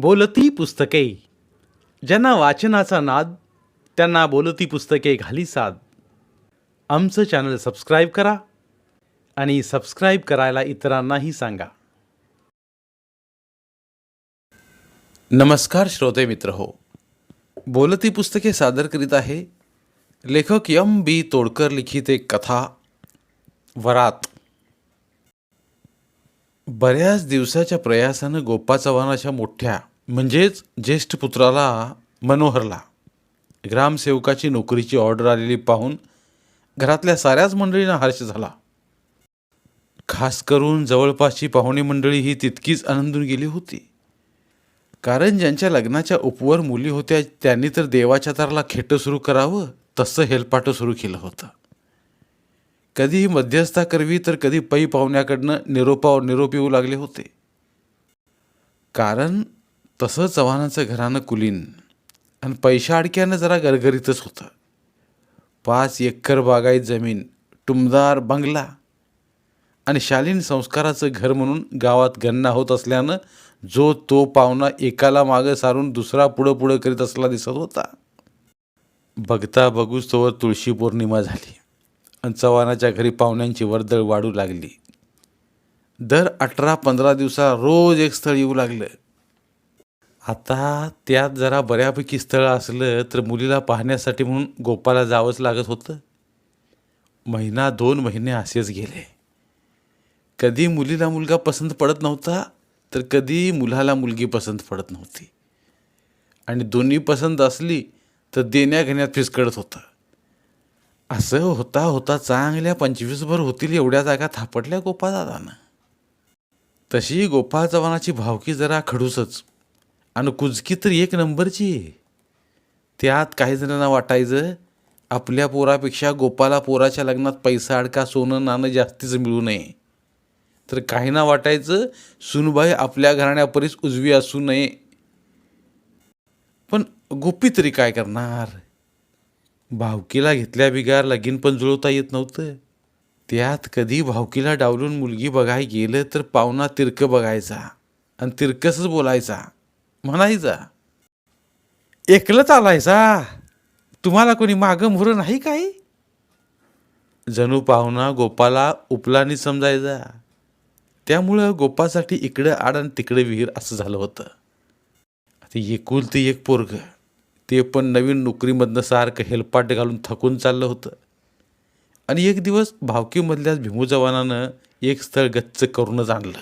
बोलती पुस्तके. ज्यांना वाचनाचा नाद त्यांना बोलती पुस्तके घाली साद. आमचं चॅनल सबस्क्राईब करा आणि सबस्क्राईब करायला इतरांनाही सांगा. नमस्कार श्रोते मित्र हो. बोलती पुस्तके सादर करीत आहे लेखक यम बी तोडकर लिखित एक कथा वरात. बऱ्याच दिवसाच्या प्रयासानं गोपा चव्हाणाच्या मोठ्या म्हणजेच ज्येष्ठ पुत्राला मनोहरला. ग्रामसेवकाची नोकरीची ऑर्डर आलेली पाहून घरातल्या साऱ्याच मंडळींना हर्ष झाला. खास करून जवळपासची पाहुणी मंडळी ही तितकीच आनंदून गेली होती. कारण ज्यांच्या लग्नाच्या उपवर मुली होत्या त्यांनी तर देवाच्या तारला खेटं सुरू करावं तसं हेलपाटं सुरू केलं होतं. कधी मध्यस्था करवी तर कधी पै पाहुण्याकडनं निरोपावर निरोप येऊ लागले होते. कारण तसं चव्हाणांचं घरानं कुलीन आणि पैशा अडक्यानं जरा गरगरीतच होतं. पाच एकर बागायत जमीन टुमदार बंगला आणि शालीन संस्काराचं घर म्हणून गावात गणना होत असल्यानं जो तो पाहुणा एकाला मागं सारून दुसरा पुढं पुढं करीत असला दिसत होता. बघता बघूच तोवर तुळशी पौर्णिमा झाली. चव्हाणाच्या घरी पाहुण्यांची वर्दळ वाढू लागली. दर अठरा पंधरा दिवसा रोज एक स्थळ येऊ लागलं. आता त्यात जरा बऱ्यापैकी स्थळ असलं तर मुलीला पाहण्यासाठी म्हणून गोपाला जावंच लागत होतं. महिना दोन महिने असेच गेले. कधी मुलीला मुलगा पसंत पडत नव्हता तर कधी मुलाला मुलगी पसंत पडत नव्हती. आणि दोन्ही पसंत असली तर देण्याघेण्यात फिसकडत होतं. असं होता होता चांगल्या पंचवीसभर होतील एवढ्या जागा थापटल्या गोपाळदादानं तशी गोपाळ चव्हाणाची भावकी जरा खडूसच. आणि कुजकी तर एक नंबरची. त्यात काही जणांना वाटायचं आपल्या पोरापेक्षा गोपाला पोराच्या लग्नात पैसा अडका सोनं नाणं जास्तीच मिळू नये. तर काहींना वाटायचं सुनबाई आपल्या घराण्यापरीच उजवी असू नये. पण गोपी तरी काय करणार? भावकीला घेतल्या बिगार लगीन पण जुळवता येत नव्हतं. त्यात कधी भावकीला डावलून मुलगी बघाय गेलं तर पाहुणा तिरक बघायचा आणि तिरकसच बोलायचा. म्हणायचा एकलंच आलायचा तुम्हाला कोणी मागं मुरं नाही काही? जणू पाहुणा गोपाला उपलानी समजायचा. त्यामुळं गोपासाठी इकडं आड आणि तिकडं विहीर असं झालं होतं. आता एकुलती एक पोरगं. ते पण नवीन नोकरीमधनं सारखं हेलपाट घालून थकून चाललं होतं. आणि एक दिवस भावकीमधल्याच भीमू जवानानं एक स्थळ गच्च करूनच आणलं.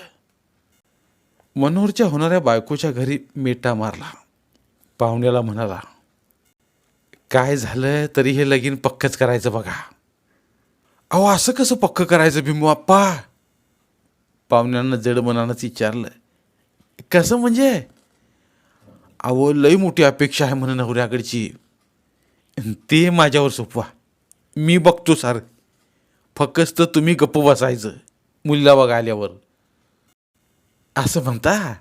मनोहरच्या होणाऱ्या बायकोच्या घरी मेटा मारला. पाहुण्याला म्हणाला काय झालं? तरी हे लगीन पक्कच करायचं बघा. अहो असं कसं पक्क करायचं भीमू आप्पा? पाहुण्यांना जड मनानंच विचारलं कसं म्हणजे? अहो लई मोठी अपेक्षा आहे म्हणे नवऱ्याकडची. ते माझ्यावर सोपवा. मी बघतो सार. फक्त तुम्ही गप्प बसायचं मुलीला बघा आल्यावर. असं म्हणता?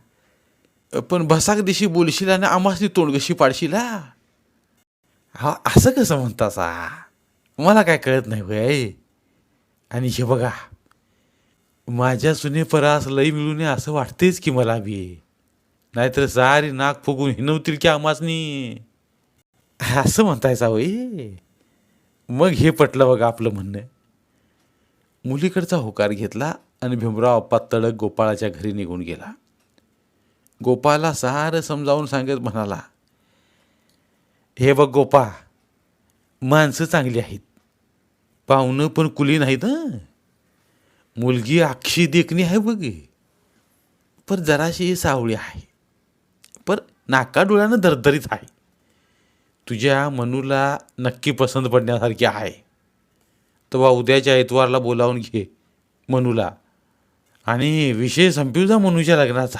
पण बसाक दिशी बोलशील आणि आम्हासनी तोंड कशी पाडशील हा? असं कसं म्हणता सा? मला काय कळत नाही वय आणि हे बघा माझ्या सुने परास लई मिळून असं वाटतेच की मला बी. नाहीतर सारी नाक फुगून हिनवतील की आमासनी? असं म्हणतायचा होय मग हे पटलं बघा आपलं म्हणणं. मुलीकडचा होकार घेतला आणि भीमराव अप्पा तडक गोपाळाच्या घरी निघून गेला. गोपाला सारं समजावून सांगत म्हणाला हे बघ गोपा माणसं चांगली आहेत. पाहुणं पण कुली नाहीत मुलगी अक्षी देखणी आहे बघ. पर जराशी सावळी आहे. पर नाका डोळ्यानं दरदरीत आहे. तुझ्या मनूला नक्की पसंत पडण्यासारखी आहे. तेव्हा उद्याच्या एतवारला बोलावून घे मनूला. आणि विषय संपीव जा मनूच्या लग्नाचा.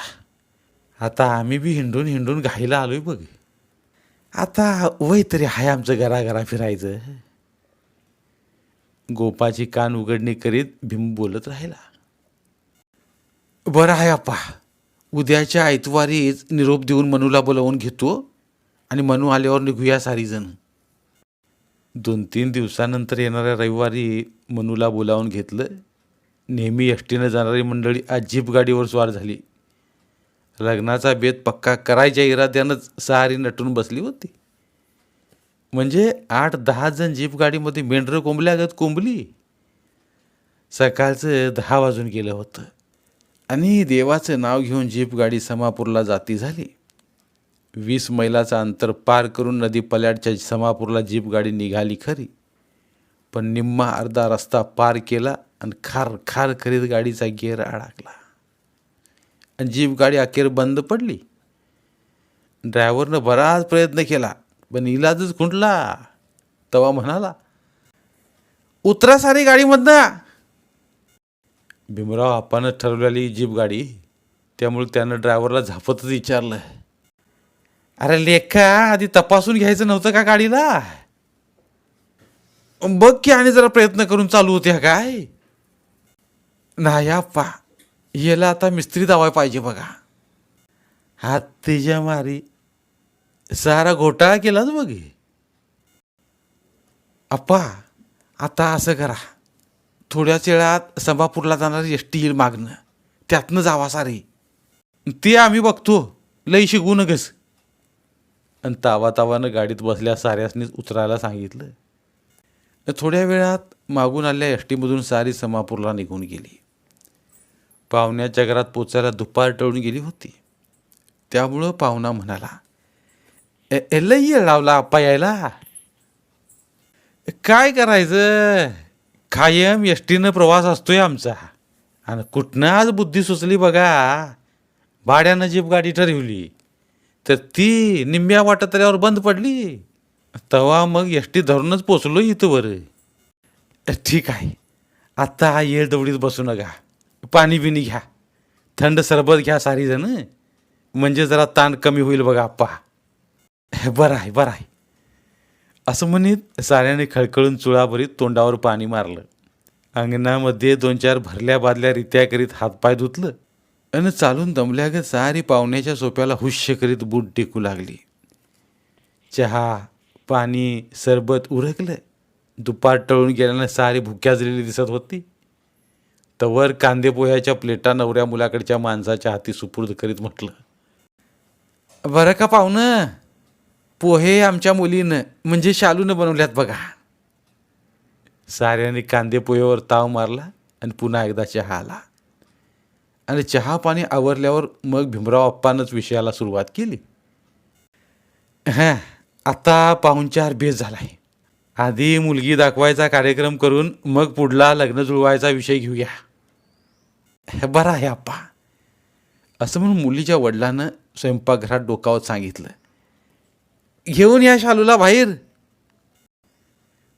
आता आम्ही बी हिंडून हिंडून घाईला आलोय बघ. आता वय तरी आहे आमचं घराघरा फिरायचं. गोपाची कान उघडणी करीत भीम बोलत राहिला. बरं आहे अप्पा उद्याच्या आयतवारीच निरोप देऊन मनूला बोलावून घेतो आणि मनू आल्यावर निघूया सारीजण. दोन तीन दिवसानंतर येणाऱ्या रविवारी मनूला बोलावून घेतलं. नेहमी एस जाणारी मंडळी आज जीप गाडीवर स्वार झाली. लग्नाचा बेत पक्का करायच्या इराद्यानंच सहारी नटून बसली होती. म्हणजे आठ दहा जण जीप गाडीमध्ये मेंढरं कोंबल्यागत कोंबली. सकाळचं दहा वाजून गेलं होतं. आणि देवाचं नाव घेऊन जीप गाडी समापूरला जाती झाली. वीस मैलाचं अंतर पार करून नदी पल्याडच्या समापूरला जीप गाडी निघाली खरी. पण निम्मा अर्धा रस्ता पार केला आणि खार खार करीत गाडीचा गेअर अडकला. आणि जीप गाडी अखेर बंद पडली. ड्रायव्हरनं बराच प्रयत्न केला पण इलाजच खुंटला. तवा म्हणाला उतरा सारी गाडीमधनं. भीमराव आप्पानं ठरवलेली जीप गाडी त्यामुळे त्यानं ड्रायव्हरला झापतच विचारलं. अरे लेखा आधी तपासून घ्यायचं नव्हतं का गाडीला? बघ की आणि जरा प्रयत्न करून चालू होत्या काय? नाही आप्पा याला आता मिस्त्री दावाय पाहिजे बघा. हात तिच्या मारी सारा घोटाळा केलाच बघ हे. आप्पा आता असं करा. थोड्याच वेळात संभापूरला जाणारी एस टी येईल मागणं त्यातनं जावा सारे. ते आम्ही बघतो. लई शिकवू नकस. आणि तावा तावानं गाडीत बसल्या साऱ्यासनीच उतरायला सांगितलं. थोड्या वेळात मागून आलेल्या एस टीमधून सारी समापूरला निघून गेली. पाहुण्याच्या घरात पोचायला दुपार टळून गेली होती. त्यामुळं पाहुणा म्हणाला "ए- ए, लई लावला आप्पा यायला. काय करायचं? कायम एस टीनं प्रवास असतोय आमचा. आणि कुठनं आज बुद्धी सुचली बघा. भाड्यानं जीप गाडी ठरवली. तर ती निम्म्या वाटतऱ्यावर बंद पडली. तेव्हा मग एस टी धरूनच पोचलो इथं ठीक आहे. आत्ता येळ दवडीत बसू नका. पाणी बिनी घ्या. थंड सरबत घ्या सारी जण म्हणजे जरा ताण कमी होईल बघा आप्पा. बरं आहे बरं आहे. असं म्हणत साऱ्याने खळखळून चुळाभरीत तोंडावर पाणी मारलं. अंगणामध्ये दोन चार भरल्या बादल्या रित्या करीत हातपाय धुतलं आणि चालून दमल्यागत सारी पाहुण्याच्या सोप्याला हुश्य करीत बूट टेकू लागली. चहा पाणी सरबत उरकलं. दुपार टळून गेल्यानं सारी भुक्याजलेली दिसत होती. तवर कांदे पोह्याच्या प्लेटा नवऱ्या मुलाकडच्या माणसाच्या हाती सुपूर्द करीत म्हटलं बरं का पाहुणं? पोहे आमच्या मुलीनं म्हणजे शालूनं बनवल्यात बघा. साऱ्याने कांदे पोहेवर ताव मारला आणि पुन्हा एकदा चहा आला. आणि चहा पाणी आवरल्यावर मग भीमराव अप्पानंच विषयाला सुरुवात केली. हां आता पाहुणचार बेस आहे आधी मुलगी दाखवायचा कार्यक्रम करून मग पुढला लग्न जुळवायचा विषय घेऊया. बरं आहे आप्पा. असं म्हणून मुलीच्या वडिलानं स्वयंपाकघरात डोकावत सांगितलं. घेऊन या शालूला बाहेर.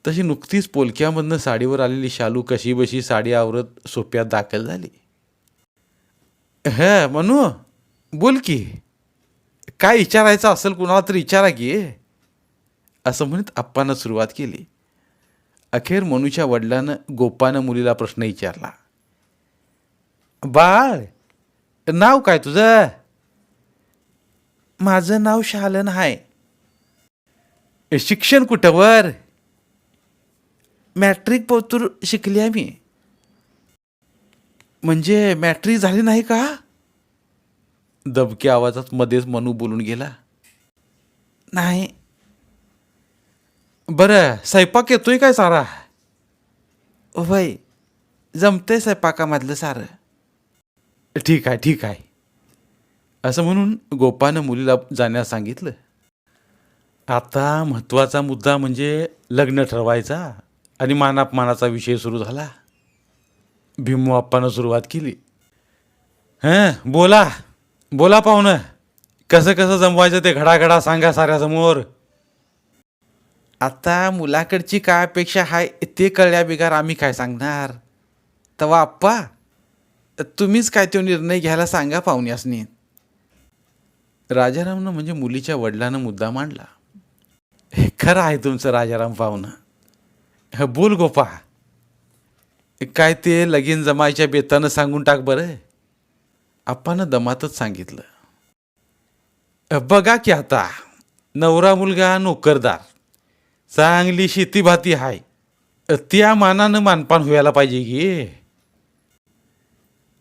तशी नुकतीच पोलक्यामधनं साडीवर आलेली शालू कशी बशी साडी आवरत सोप्यात दाखल झाली. ह म्हणू बोल की. काय विचारायचं असेल कुणाला तरी विचारा की. असं म्हणत आप्पानं सुरुवात केली. अखेर मनूच्या वडिलानं गोपानं मुलीला प्रश्न विचारला. बाळ नाव काय तुझं? माझं नाव शालन आहे शिक्षण कुठं वर? मॅट्रिक पोतूर शिकली आहे मी म्हणजे मॅट्रिक झाली नाही का? दबक्या आवाजात मध्येच मनू बोलून गेला. नाही. बरं स्वयंपाक येतोय काय सारा? वय जमतंय स्वयंपाकामधलं सारं. ठीक आहे ठीक आहे. असं म्हणून गोपानं मुलीला जाण्यास सांगितलं. आता महत्त्वाचा मुद्दा म्हणजे लग्न ठरवायचा आणि मानापमानाचा विषय सुरू झाला. भीमू आप्पानं सुरुवात केली. हं बोला बोला पाहुणं कसं कसं जमवायचं ते घडाघडा सांगा साऱ्यासमोर. आता मुलाकडची काय अपेक्षा आहे ते कळल्या बिगार आम्ही काय सांगणार? तवा आप्पा तुम्हीच काय तो निर्णय घ्यायला सांगा पाहुण्यासनी. राजारामनं म्हणजे मुलीच्या वडिलानं मुद्दा मांडला. हे खरं आहे तुमचं राजाराम पाहुणं बोल गोपा. काय ते लगीन जमायच्या बेतानं सांगून टाक बरं. आप्पानं दमातच सांगितलं. बघा की आता नवरा मुलगा नोकरदार चांगली शेती भाती हाय त्या मानानं मानपान व्हायला पाहिजे की?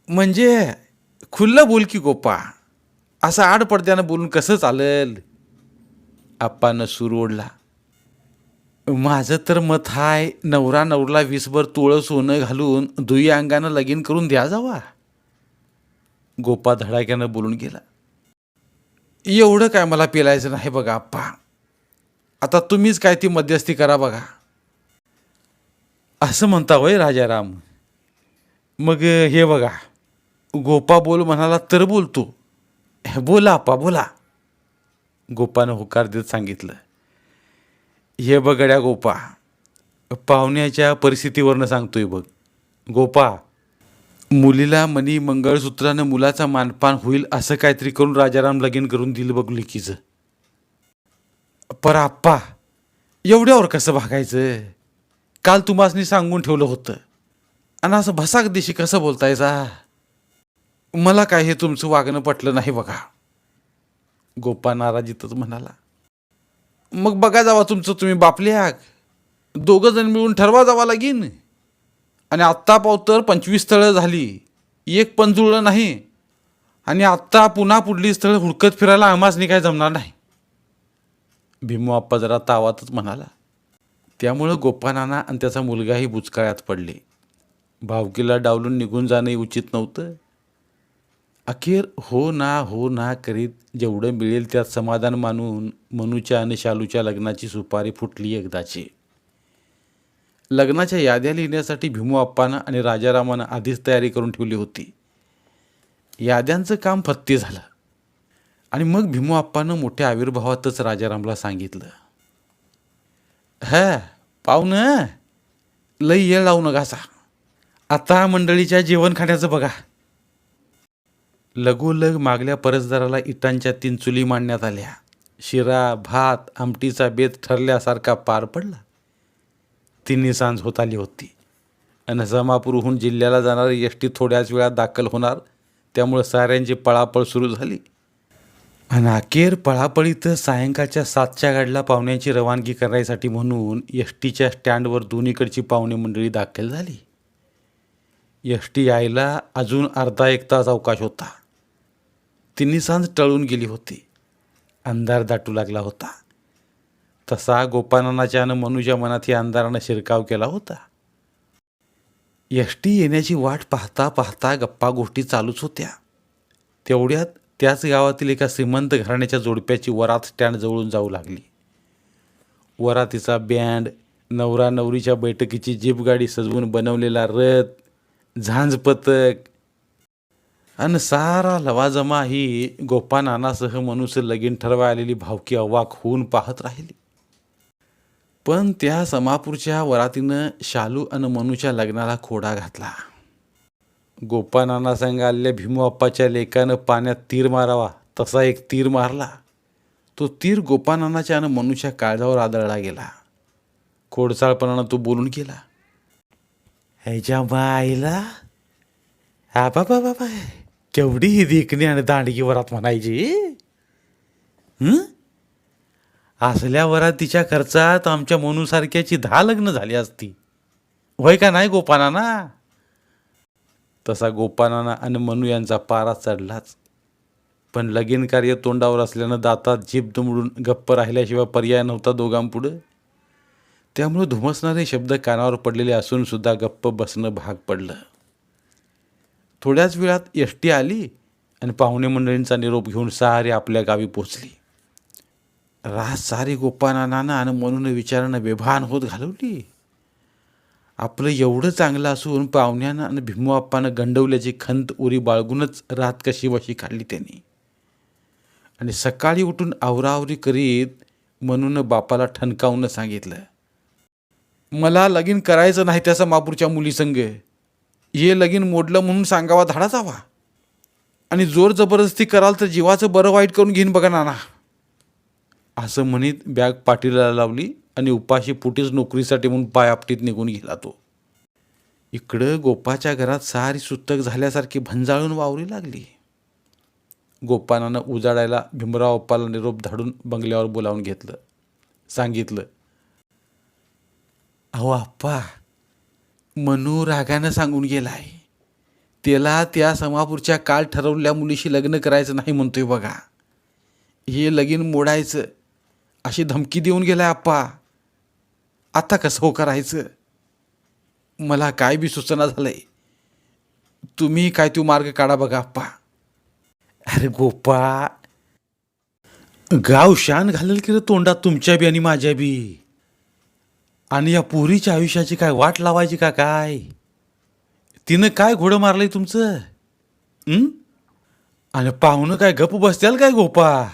म्हणजे खुल्लं बोल की गोपा. असं आड पडद्यानं बोलून कसं चालेल? आप्पानं सूर ओढला. माझं तर मत हाय नवरा नवरला वीसभर तुळं सोनं घालून दुई अंगानं लगीन करून द्या जावा. गोपा धडाक्यानं बोलून गेला. एवढं काय मला पेलायचं नाही बघा आप्पा. आता तुम्हीच काय ती मध्यस्थी करा बघा. असं म्हणता होय राजाराम. मग हे बघा. गोपा बोल म्हणाला तर बोलतो. बोला आप्पा बोला. गोपानं होकार देत सांगितलं. हे बघड्या गोपा पाहुण्याच्या परिस्थितीवरनं सांगतोय बघ. गोपा मुलीला मनी मंगळसूत्रानं मुलाचा मानपान होईल असं काहीतरी करून राजाराम लगीन करून दिलं बघ लिकीचं. पर आप्पा एवढ्यावर कसं भागायचं? काल तुम्हासनी सांगून ठेवलं होतं. आणि असं भसाक दिशी कसं बोलतायचा मला काय हे तुमचं वागणं पटलं नाही बघा. गोपा नाराजीतच म्हणाला मग बघा जावा तुमचं तुम्ही बापल्या दोघं जण मिळून ठरवा जावा लागीन. आणि आत्ता पावतर पंचवीस स्थळं झाली. एक पण जुळलं नाही. आणि आत्ता पुन्हा पुढली स्थळं हुडकत फिरायला आम्हासनी काय जमणार नाही. भीमू आप्पा जरा तावातच म्हणाला त्यामुळं गोपानाना आणि त्याचा मुलगाही बुचकाळ्यात पडले. भावकीला डावलून निघून जाणंही उचित नव्हतं. अखेर हो ना हो ना करीत जेवढं मिळेल त्यात समाधान मानून मनूच्या आणि शालूच्या लग्नाची सुपारी फुटली एकदाची. लग्नाच्या याद्या लिहिण्यासाठी भीमू आप्पानं आणि राजारामानं आधीच तयारी करून ठेवली होती. याद्यांचं काम फत्ते झालं. आणि मग भीमू आप्पानं मोठ्या आविर्भावातच राजारामला सांगितलं. हा पाहुणं लई येळ लावू नकासा. आता मंडळीच्या जेवण खाण्याचं बघा. लगोलग मागल्या परसदाराला इटांच्या तीन चुली मांडण्यात आल्या. शिरा भात आमटीचा बेत ठरल्यासारखा पार पडला. तिन्ही सांज होत आली होती. आणि जमापूरहून जिल्ह्याला जाणारी एस टी थोड्याच वेळात दाखल होणार. त्यामुळं साऱ्यांची पळापळ सुरू झाली. आणि अखेर पळापळीत सायंकाळच्या सातच्या गाडीला पाहुण्यांची रवानगी करायसाठी म्हणून एस टीच्या स्टँडवर दोन्हीकडची पाहुणे मंडळी दाखल झाली. एस टी यायला अजून अर्धा एक तास अवकाश होता. तिन्ही सांज टळून गेली होती. अंधार दाटू लागला होता. तसा गोपानानाच्या आणि मनात या अंधारानं शिरकाव केला होता. यष्टी येण्याची वाट पाहता पाहता गप्पा गोष्टी चालूच होत्या. तेवढ्यात त्याच गावातील एका श्रीमंत घराण्याच्या जोडप्याची वरात स्टँड जवळून जाऊ लागली. वरातीचा बँड नवरा नवरीच्या बैठकीची जीप गाडी सजवून बनवलेला रथ झांज पथक आणि सारा लवाजमा ही गोपा नानासह मनुष्य लगीन ठरवा आलेली भावकी अवाक होऊन पाहत राहिली. पण त्या समापूरच्या वरातीनं शालू आणि मनूच्या लग्नाला खोडा घातला. गोपा नाना संग आलेल्या लेकानं पाण्यात तीर मारावा तसा एक तीर मारला. तो तीर गोपानानाच्या आणि मनूच्या काळजावर आदळला गेला. खोडसाळपणानं तो बोलून गेला ह्याच्या बाईला हा बाबा बाबा तेवढी ही देखणी आणि दांडगी वरात म्हणायची? असल्या वरात तिच्या खर्चात आमच्या मनूसारख्याची दहा लग्न झाली असती. होय का नाही गोपानाना? तसा गोपानाना आणि मनू यांचा पारा चढलाच. पण लगीन कार्य तोंडावर असल्यानं दातात जीभ दुमडून गप्प राहिल्याशिवाय पर्याय नव्हता दोघांपुढं. त्यामुळे धुमसणारे शब्द कानावर पडलेले असून सुद्धा गप्प बसणं भाग पडलं. थोड्याच वेळात एस टी आली आणि पाहुणे मंडळींचा निरोप घेऊन सारी आपल्या गावी पोचली. रात सारी गोपानानं आणि म्हणून विचारानं बेभान होत घालवली. आपलं एवढं चांगलं असून पाहुण्यानं आणि भीमूआप्पानं गंडवल्याची खंत उरी बाळगूनच रात कशी वशी काढली त्यांनी. आणि सकाळी उठून आवरावरी करीत म्हणून बापाला ठणकावून सांगितलं मला लगीन करायचं नाही त्याचं मापूरच्या मुलीसंग. हे लगीन मोडलं म्हणून सांगावा धाडा जावा. आणि जोर जबरदस्ती कराल तर जीवाचं बरं वाईट करून घेईन बघा नाना. असं म्हणीत बॅग पाठीला लावली आणि उपाशी पुटीच नोकरीसाठी म्हणून पायापटीत निघून गेला तो. इकडं गोपाच्या घरात सारी सुतक झाल्यासारखी भंजाळून वावरी लागली. गोपानानं उजाडायला भीमराव अप्पाला निरोप धाडून बंगल्यावर बोलावून घेतलं. सांगितलं अहो आप्पा मनू रागानं सांगून गेला आहे त्याला त्या समापूरच्या काल ठरवलेल्या मुलीशी लग्न करायचं नाही म्हणतोय बघा. हे लगीन मोडायचं अशी धमकी देऊन गेलाय आप्पा. आता कसं हो करायचं? मला काय बी सुचना झालंय. तुम्ही काय तो मार्ग काढा बघा आप्पा. अरे गोपा गाव शान घालेल की रे तोंडात तुमच्या बी आणि माझ्या बी? आणि या पोरीच्या आयुष्याची काय वाट लावायची का काय? तिनं काय घोडं मारलंय तुमचं? आणि पाहुणं काय गप बसत्याल काय गोपा?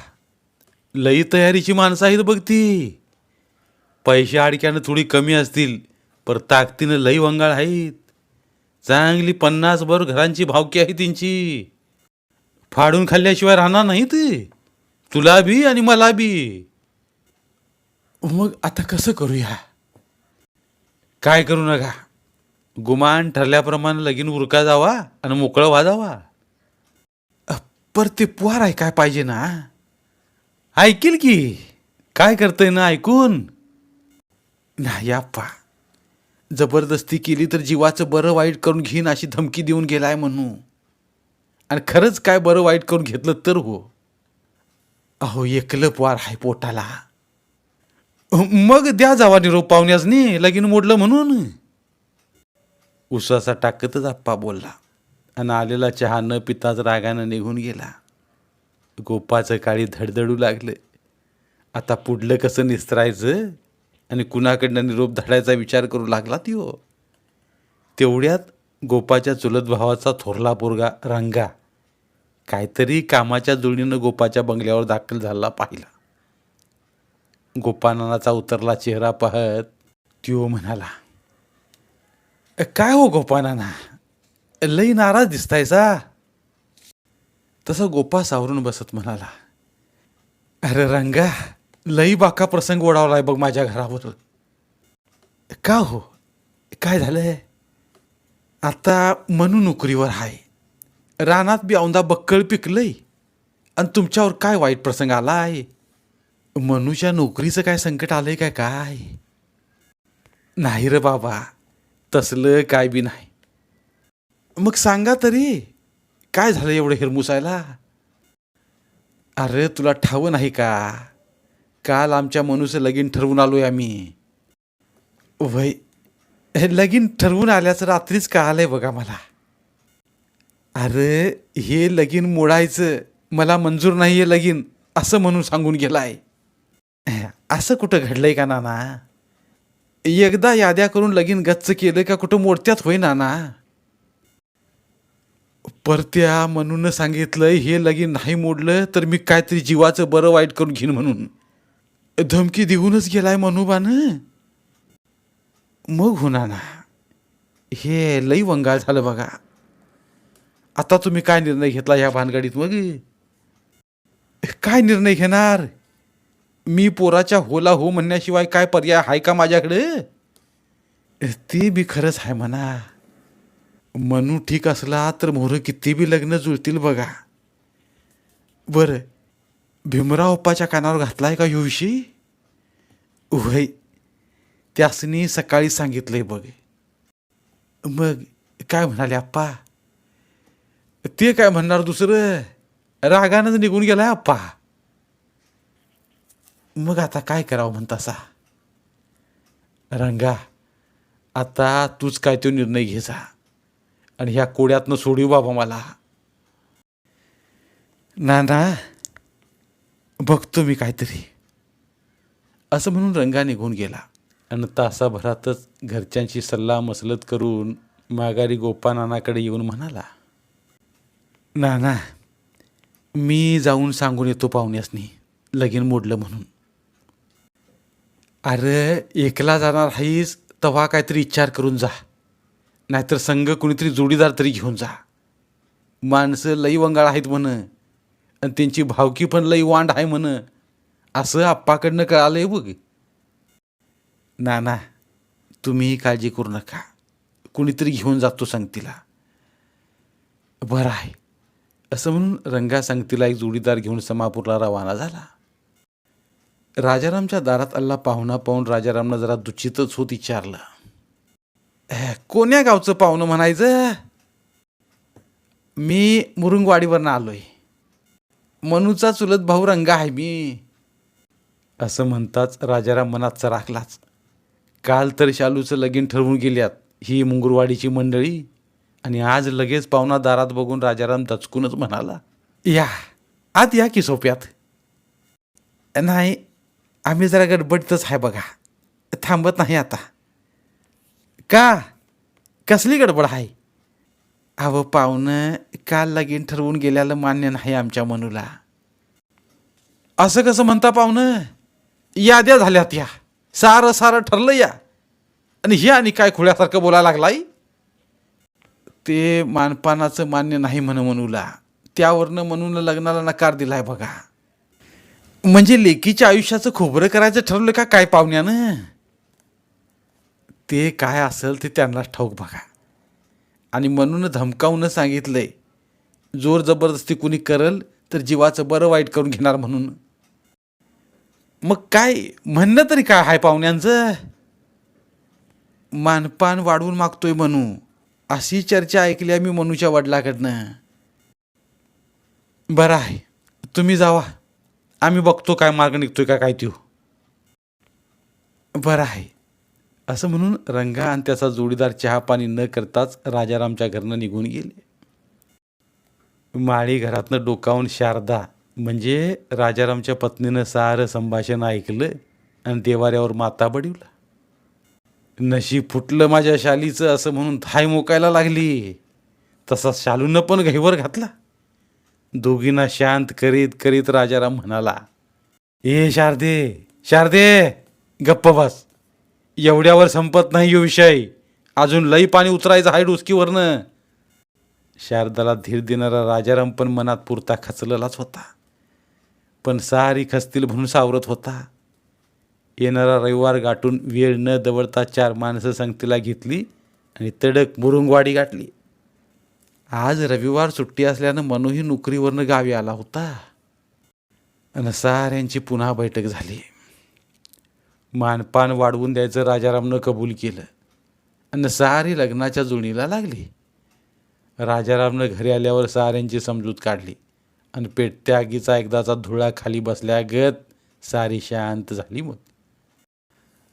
लई तयारीची माणसं आहेत बघ ती. पैसे आडक्यानं थोडी कमी असतील पर ताकदीनं लई वंगाळ आहेत. चांगली पन्नास भर घरांची भावकी आहे त्यांची फाडून खाल्ल्याशिवाय राहणार नाही ते. तुला बी आणि मला बी. मग आता कसं करूया? काय करू नका? गुमान ठरल्याप्रमाणे लगीन उरका जावा आणि मोकळं व्हा जावा. पर ते पुहार आहे काय पाहिजे ना? ऐकेल की? काय करतंय ना ऐकून? नाही आप्पा. जबरदस्ती केली तर जीवाचं बरं वाईट करून घेईन अशी धमकी देऊन गेलाय म्हणू. आणि खरंच काय बरं वाईट करून घेतलं तर हो. अहो एकलं पोहार आहे पोटाला. मग द्या जावा निरोप पाहुण्यासनी लगीन मोडलं म्हणून. उसाचा टाकतच आप्पा बोलला आणि आलेला चहा न पिताच रागानं निघून गेला. गोपाचं काळी धडधडू लागलं. आता पुढलं कसं निसरायचं आणि कुणाकडनं निरोप धडायचा विचार करू लागला ती हो तेवढ्यात गोपाच्या चुलत भावाचा थोरला पोरगा रंगा काहीतरी कामाच्या जुळणीनं गोपाच्या बंगल्यावर दाखल झाला पाहिला. गोपानानाचा उतरला चेहरा पाहत त्यो म्हणाला काय हो गोपानाना? लई नाराज दिसतायसा. तसं गोपा सावरून बसत म्हणाला अरे रंगा लई बाका प्रसंग ओढावलाय बघ माझ्या घरावर का हो? काय झालंय? आता मनू नोकरीवर आहे रानात बी औंदा बक्कळ पिकलंय. आणि तुमच्यावर काय वाईट प्रसंग आला आहे मनूच्या नोकरीचं काय संकट आलंय काय काय? नाही रे बाबा तसलं काय बी नाही. मग सांगा तरी काय झालं एवढं हिरमुसायला? अरे तुला ठावं नाही का? काल आमच्या मनूचं लगीन ठरवून आलोय आम्ही. वय हे लगीन ठरवून आल्याचं रात्रीच का बघा मला. अरे हे लगीन मोडायचं मला मंजूर नाही आहे लगीन असं म्हणून सांगून गेलाय. असं कुठं घडलंय का नाना? एकदा याद्या करून लगीन गच्च केलं का कुठं मोडत्यात होय नाना? परत्या म्हणून सांगितलं हे लगीन नाही मोडलं तर मी काहीतरी जीवाचं बरं वाईट करून घेईन म्हणून. धमकी देऊनच गेलाय मनोबानं. मग हो नाना हे लई वंगाळ झालं बघा. आता तुम्ही काय निर्णय घेतला या भानगडीत मग? काय निर्णय घेणार? मी पोराच्या होला हो म्हणण्याशिवाय काय पर्याय आहे का माझ्याकडे? ते बी खरंच आहे म्हणा. मनू ठीक असला तर मोहरं किती बी लग्न जुळतील बघा. बरं भीमराव अप्पाच्या कानावर घातलाय का ह्यो विषय? वय त्यासनी सकाळी सांगितलंय बघ. मग काय म्हणाले आप्पा ते काय म्हणणार दुसरं? रागानंच निघून गेलाय आप्पा मग आता काय करावं म्हणतासा रंगा आता तूच काय तो निर्णय घे जा आणि ह्या कोड्यातनं सोडू बाबा मला. ना ना बघतो मी काहीतरी. असं म्हणून रंगा निघून गेला. आणि तासाभरातच घरच्यांची सल्ला मसलत करून माघारी गोपा नानाकडे येऊन म्हणाला नाना मी जाऊन सांगून येतो पाहुण्यासनी. लगीन मोडलं म्हणून. अरे एकला जाणार आहेस तेव्हा काहीतरी विचार करून जा. नाहीतर संघ कुणीतरी जोडीदार तरी घेऊन जा. माणसं लई वंगाळ आहेत म्हण. आणि त्यांची भावकी पण लई वांड आहे म्हण. असं आप्पाकडनं कळालंय बघ. ना ना तुम्ही काळजी करू नका. कुणीतरी घेऊन जातो संगतीला. बरं आहे. असं म्हणून रंगा संगतीला एक जोडीदार घेऊन समापूरला रवाना झाला. राजारामच्या दारात आल्ला पाहुणा पाहून राजारामनं जरा दुचितच होत विचारलं. कोण्या गावचं पाहुणं म्हणायचं? मी मुरुंगवाडीवरनं आलो आहे मनूचा चुलत भाऊ रंगा आहे मी. असं म्हणताच राजाराम मनात चराकलाच काल तर शालूचं लगीन ठरवून गेल्यात ही मुंगुरवाडीची मंडळी आणि आज लगेच पाहुणा दारात बघून राजाराम दचकूनच म्हणाला या आत या की सोप्यात. नाही आम्ही जरा गडबडीतच आहे बघा. थांबत नाही आता. का? कसली गडबड आहे? अहो पाहुणं काल लगीन ठरवून गेल्याला मान्य नाही आमच्या मनूला. असं कसं म्हणता पाहुणं? याद्या झाल्यात या. सारं सारं ठरलं या. आणि हे आणि काय खुळ्यासारखं बोलायला लागलाय? ते मानपानाचं मान्य नाही म्हण मनूला. त्यावरनं मनूनं लग्नाला नकार दिलाय बघा. म्हणजे लेकीच्या आयुष्याचं खोबरं करायचं ठरवलं का काय पाहुण्यानं? ते काय असेल ते त्यांनाच ठाऊक बघा. आणि म्हणून धमकावून सांगितलंय जोर जबरदस्ती कुणी करल तर जीवाचं बरं वाईट करून घेणार म्हणून. मग काय म्हणणं तरी काय आहे पाहुण्यांचं? मानपान वाढवून मागतोय म्हणू. अशी चर्चा ऐकली मी मनूच्या वडिलाकडनं. बरं आहे तुम्ही जावा. आम्ही बघतो काय मार्ग निघतोय का काय त्यो. बरं आहे. असं म्हणून रंगा आणि त्याचा जोडीदार चहापाणी न करताच राजारामच्या घरनं निघून गेले. माळी घरातनं डोकावून शारदा म्हणजे राजारामच्या पत्नीनं सारं संभाषण ऐकलं आणि देवाऱ्यावर माता बडिवला. नशीब फुटलं माझ्या शालीचं असं म्हणून थाय मोकायला लागली. तसा शालूनं पण घाईवर घातला. दोघींना शांत करीत करीत राजाराम म्हणाला ए शारदे शारदे गप्प बस. एवढ्यावर संपत नाही यो विषय. अजून लई पाणी उतरायचं आहे डुसकीवरनं. शारदाला धीर देणारा राजाराम पण मनात पुरता खचलेलाच होता. पण सारी खचतील म्हणून सावरत होता. येणारा रविवार गाठून वेळ न दवडता चार माणसं संगतीला घेतली आणि तडक मुरुंगवाडी गाठली. आज रविवार सुट्टी असल्यानं मनूही नोकरीवरनं गावी आला होता. आणि साऱ्यांची पुन्हा बैठक झाली. मानपान वाढवून द्यायचं राजारामनं कबूल केलं. आणि सारी लग्नाच्या जुळणीला लागली. राजारामनं घरी आल्यावर साऱ्यांची समजूत काढली. आणि पेटत्या आगीचा एकदाचा धुळा खाली बसल्यागत सारी शांत झाली मग.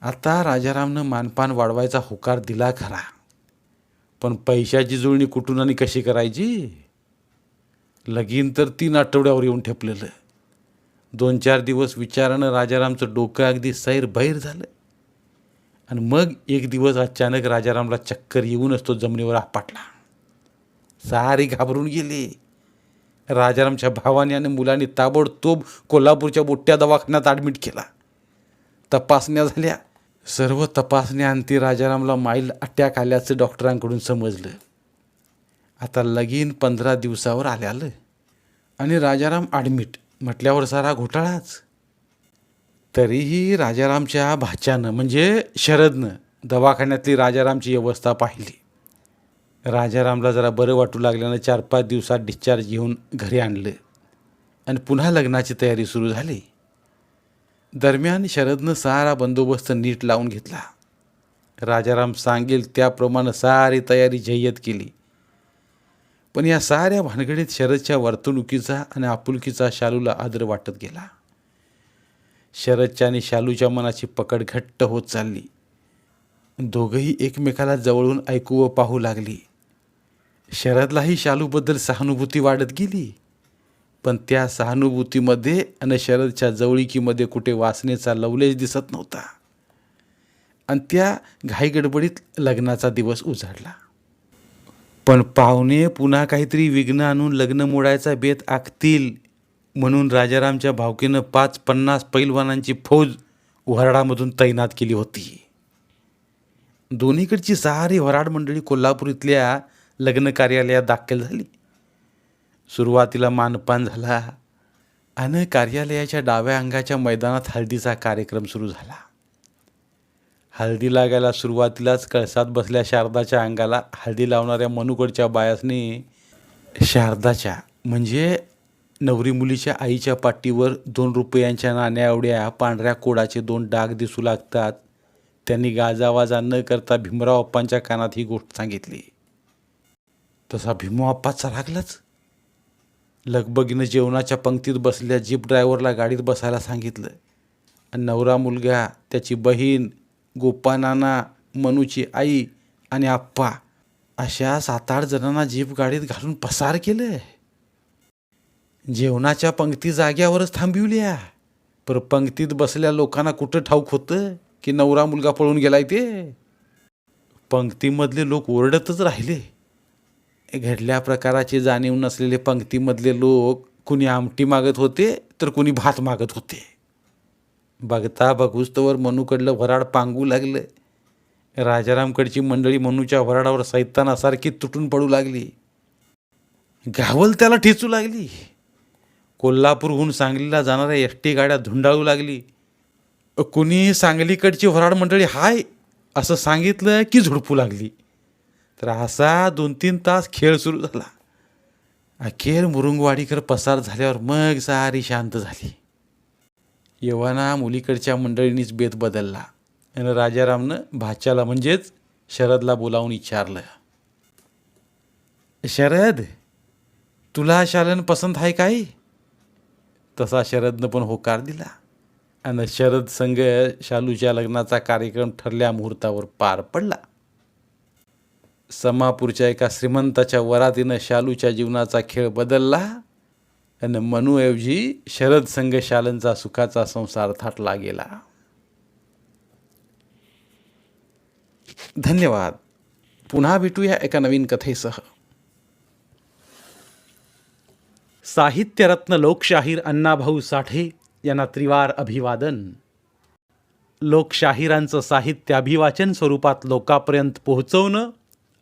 आता राजारामनं मानपान वाढवायचा होकार दिला खरा. पण पैशाची जुळणी कुठून आणि कशी करायची? लगीन तर तीन आठवड्यावर येऊन ठेपलेलं. दोन चार दिवस विचारानं राजारामचं डोकं अगदी सैर झालं. आणि मग एक दिवस अचानक राजारामला चक्कर येऊनच तो जमिनीवर आपटला. सारी घाबरून गेली. राजारामच्या भावाने आणि मुलांनी ताबडतोब कोल्हापूरच्या मोठ्या दवाखान्यात ॲडमिट केला. तपासण्या झाल्या. सर्व तपासण्याअंती राजारामला माईल अटॅक आल्याचं डॉक्टरांकडून समजलं. आता लगीन पंधरा दिवसावर आल्यालं. आणि राजाराम ॲडमिट म्हटल्यावर सारा घोटाळाच. तरीही राजारामच्या भाच्यानं म्हणजे शरदनं दवाखान्यातली राजारामची व्यवस्था पाहिली. राजारामला जरा बरं वाटू लागल्यानं चार पाच दिवसात डिस्चार्ज घेऊन घरी आणलं. आणि पुन्हा लग्नाची तयारी सुरू झाली. दरम्यान शरदनं सारा बंदोबस्त नीट लावून घेतला. राजाराम सांगेल त्याप्रमाणे सारी तयारी जय्यत केली. पण या साऱ्या भानगडीत शरदच्या वर्तणुकीचा आणि आपुलकीचा शालूला आदर वाटत गेला. शरदच्या आणि शालूच्या मनाची पकड घट्ट होत चालली. दोघंही एकमेकाला जवळून ऐकू व पाहू लागली. शरदलाही शालूबद्दल सहानुभूती वाढत गेली. पण त्या सहानुभूतीमध्ये आणि शरदच्या जवळीकीमध्ये कुठे वासनेचा लवलेश दिसत नव्हता. आणि त्या घाईगडबडीत लग्नाचा दिवस उजाडला. पण पाहुणे पुन्हा काहीतरी विघ्न आणून लग्न मोडायचा बेत आखतील म्हणून राजारामच्या भावकीनं पाच पन्नास पैलवानांची फौज वराडामधून तैनात केली होती. दोन्हीकडची सारी वराड मंडळी कोल्हापूर इथल्या लग्न कार्यालयात दाखल झाली. सुरुवातीला मानपान झाला आणि कार्यालयाच्या डाव्या अंगाच्या मैदानात हळदीचा कार्यक्रम सुरू झाला. हळदी लागायला सुरुवातीलाच कळसात बसल्या शारदाच्या अंगाला हळदी लावणाऱ्या मनुकडच्या बायासने शारदाच्या म्हणजे नवरी मुलीच्या आईच्या पाठीवर दोन रुपयांच्या नाण्या एवढ्या पांढऱ्या कोडाचे दोन डाग दिसू लागतात. त्यांनी गाजावाजा न करता भीमराव अप्पांच्या कानात ही गोष्ट सांगितली. तसा भीमू आप्पाचा लागलाच लगबगीनं जेवणाच्या पंक्तीत बसल्या जीप ड्रायव्हरला गाडीत बसायला सांगितलं. आणि नवरा मुलगा त्याची बहीण गोपानाना मनूची आई आणि आप्पा अशा सात आठ जणांना जीप गाडीत घालून पसार केलं जेवणाच्या पंक्ती जाग्यावरच थांबविल्या. पर पंक्तीत बसल्या लोकांना कुठं ठाऊक होतं की नवरा मुलगा पळून गेलाय ते? पंक्तीमधले लोक ओरडतच राहिले. घडल्या प्रकाराची जाणीव नसलेले पंक्तीमधले लोक कुणी आमटी मागत होते तर कुणी भात मागत होते. बघता बघुस्तवर मनूकडलं वराड पांगू लागलं. राजारामकडची मंडळी मनूच्या वराडावर सैतानासारखी तुटून पडू लागली. गावल त्याला ठेचू लागली. कोल्हापूरहून सांगलीला जाणाऱ्या एस टी गाड्या धुंडाळू लागली. कुणी सांगलीकडची वराड मंडळी हाय असं सांगितलं की झुडपू लागली. तर असा दोन तीन तास खेळ सुरू झाला. अखेर मुरुंगवाडीकर पसार झाल्यावर मग सारी शांत झाली. यवाना मुलीकडच्या मंडळींनीच बेत बदलला. आणि राजारामनं भाच्याला म्हणजेच शरदला बोलावून विचारलं. शरद तुला शालन पसंत आहे काय? तसा शरदनं पण होकार दिला. आणि शरद संघ शालूच्या लग्नाचा कार्यक्रम ठरल्या मुहूर्तावर पार पडला. समापूरच्या एका श्रीमंताच्या वरातीनं शालूच्या जीवनाचा खेळ बदलला आणि मनूऐवजी शरद संघ शालनचा सुखाचा संसार थाटला गेला. धन्यवाद. पुन्हा भेटूया एका नवीन कथेसह. साहित्यरत्न लोकशाहीर अण्णाभाऊ साठे यांना त्रिवार अभिवादन. लोकशाहिरांचं साहित्य अभिवाचन स्वरूपात लोकांपर्यंत पोहोचवणं